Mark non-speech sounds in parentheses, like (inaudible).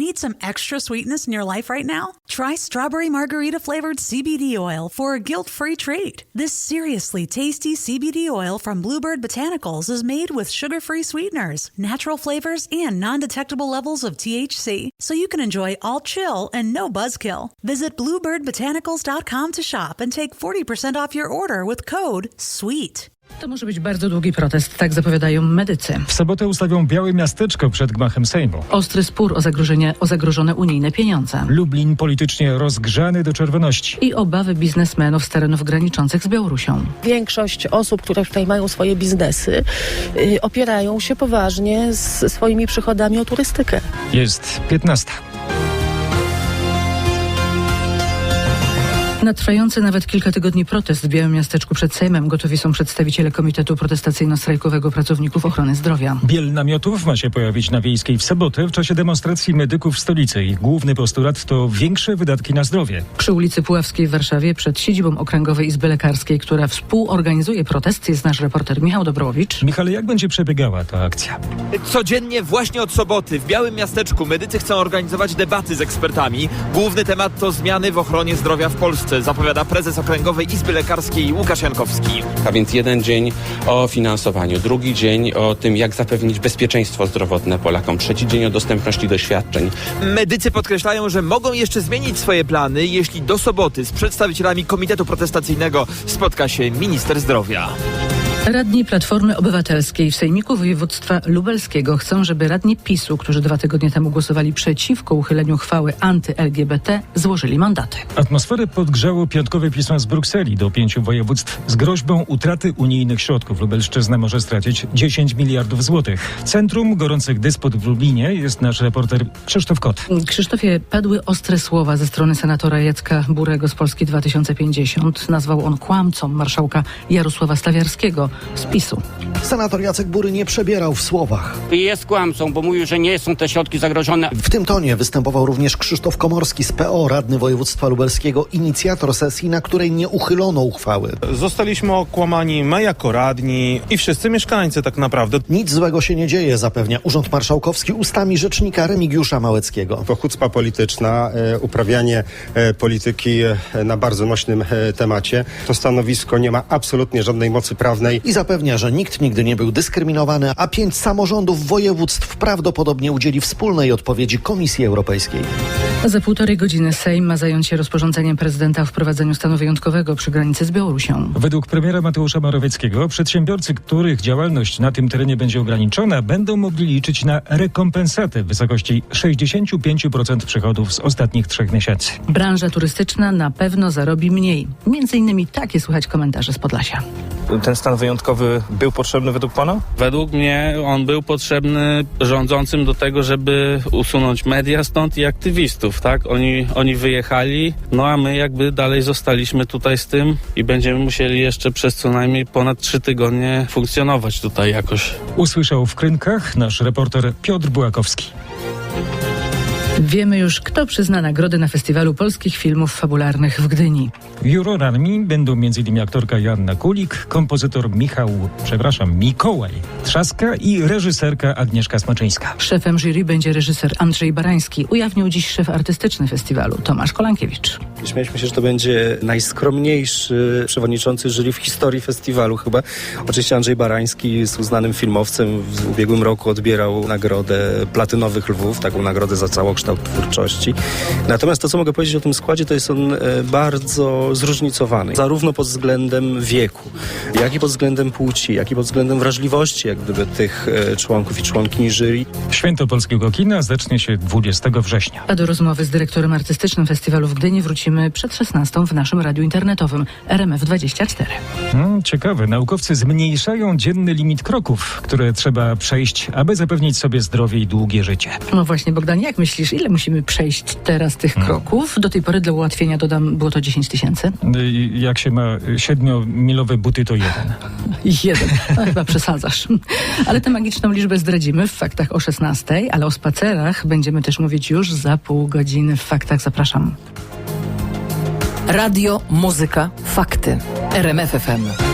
Need some extra sweetness in your life right now? Try strawberry margarita flavored CBD oil for a guilt free treat. This seriously tasty CBD oil from Bluebird Botanicals is made with sugar free sweeteners, natural flavors, and non detectable levels of THC, so you can enjoy all chill and no buzzkill. Visit BluebirdBotanicals.com to shop and take 40% off your order with code SWEET. To może być bardzo długi protest, tak zapowiadają medycy. W sobotę ustawią białe miasteczko przed gmachem Sejmu. Ostry spór o, zagrożenie, o zagrożone unijne pieniądze. Lublin politycznie rozgrzany do czerwoności. I obawy biznesmenów z terenów graniczących z Białorusią. Większość osób, które tutaj mają swoje biznesy, y, opierają się poważnie z swoimi przychodami o turystykę. Jest 15. Na trwający nawet kilka tygodni protest w Białym Miasteczku przed Sejmem gotowi są przedstawiciele Komitetu Protestacyjno-Strajkowego Pracowników Ochrony Zdrowia. Biel namiotów ma się pojawić na Wiejskiej w sobotę w czasie demonstracji medyków w stolicy. Ich główny postulat to większe wydatki na zdrowie. Przy ulicy Puławskiej w Warszawie przed siedzibą Okręgowej Izby Lekarskiej, która współorganizuje protest, jest nasz reporter Michał Dobrowicz. Michale, jak będzie przebiegała ta akcja? Codziennie właśnie od soboty w Białym Miasteczku medycy chcą organizować debaty z ekspertami. Główny temat to zmiany w ochronie zdrowia w Polsce, zapowiada prezes Okręgowej Izby Lekarskiej Łukasz Jankowski. A więc jeden dzień o finansowaniu, drugi dzień o tym, jak zapewnić bezpieczeństwo zdrowotne Polakom, trzeci dzień o dostępności do świadczeń. Medycy podkreślają, że mogą jeszcze zmienić swoje plany, jeśli do soboty z przedstawicielami Komitetu Protestacyjnego spotka się minister zdrowia. Radni Platformy Obywatelskiej w Sejmiku Województwa Lubelskiego chcą, żeby radni PiSu, którzy dwa tygodnie temu głosowali przeciwko uchyleniu chwały anty-LGBT, złożyli mandaty. Atmosferę podgrzało piątkowe pismo z Brukseli do pięciu województw z groźbą utraty unijnych środków. Lubelszczyzna może stracić 10 miliardów złotych. Centrum gorących dysput w Lublinie jest nasz reporter Krzysztof Kot. Krzysztofie, padły ostre słowa ze strony senatora Jacka Burego z Polski 2050. Nazwał on kłamcą marszałka Jarosława Stawiarskiego z PiSu. Senator Jacek Bury nie przebierał w słowach. jest kłamcą, bo mówił, że nie są te środki zagrożone. W tym tonie występował również Krzysztof Komorski z PO, radny województwa lubelskiego, inicjator sesji, na której nie uchylono uchwały. Zostaliśmy okłamani my jako radni i wszyscy mieszkańcy tak naprawdę. Nic złego się nie dzieje, zapewnia Urząd Marszałkowski ustami rzecznika Remigiusza Małeckiego. To polityczna, e, uprawianie e, polityki e, na bardzo nośnym temacie. To stanowisko nie ma absolutnie żadnej mocy prawnej. I zapewnia, że nikt nigdy nie był dyskryminowany, a pięć samorządów województw prawdopodobnie udzieli wspólnej odpowiedzi Komisji Europejskiej. Za półtorej godziny Sejm ma zająć się rozporządzeniem prezydenta o wprowadzeniu stanu wyjątkowego przy granicy z Białorusią. Według premiera Mateusza Morawieckiego przedsiębiorcy, których działalność na tym terenie będzie ograniczona, będą mogli liczyć na rekompensatę w wysokości 65% przychodów z ostatnich trzech miesięcy. Branża turystyczna na pewno zarobi mniej. Między innymi takie słychać komentarze z Podlasia. Ten stan wyjątkowy był potrzebny według pana? Według mnie on był potrzebny rządzącym do tego, żeby usunąć media stąd i aktywistów, tak? Oni, oni wyjechali, no a my jakby dalej zostaliśmy tutaj z tym i będziemy musieli jeszcze przez co najmniej ponad trzy tygodnie funkcjonować tutaj jakoś. Usłyszał w Krynkach nasz reporter Piotr Bułakowski. Wiemy już, kto przyzna nagrody na Festiwalu Polskich Filmów Fabularnych w Gdyni. Jurorami będą m.in. aktorka Joanna Kulik, kompozytor Michał, przepraszam, Mikołaj Trzaska i reżyserka Agnieszka Smaczyńska. Szefem jury będzie reżyser Andrzej Barański. Ujawnił dziś szef artystyczny festiwalu Tomasz Kolankiewicz. Śmialiśmy się, że to będzie najskromniejszy przewodniczący jury w historii festiwalu chyba. Oczywiście Andrzej Barański jest uznanym filmowcem. W ubiegłym roku odbierał nagrodę Platynowych Lwów, taką nagrodę za całokształt twórczości. Natomiast to, co mogę powiedzieć o tym składzie, to jest on e, bardzo zróżnicowany. Zarówno pod względem wieku, jak i pod względem płci, jak i pod względem wrażliwości jak gdyby tych e, członków i członkini jury. Święto Polskiego Kina zacznie się 20 września. A do rozmowy z dyrektorem artystycznym festiwalu w Gdyni wrócimy przed 16 w naszym radiu internetowym RMF24. Hmm, ciekawe, naukowcy zmniejszają dzienny limit kroków, które trzeba przejść, aby zapewnić sobie zdrowie i długie życie. No właśnie, Bogdan, jak myślisz, ile musimy przejść teraz tych kroków? Do tej pory dla ułatwienia dodam, było to 10 tysięcy. Y, Jak się ma siedmiomilowe buty, to jeden. (laughs) Jeden. No, chyba przesadzasz. Ale tę magiczną liczbę zdradzimy w faktach o 16, ale o spacerach będziemy też mówić już za pół godziny w faktach. Zapraszam. Radio, muzyka, fakty. RMF FM.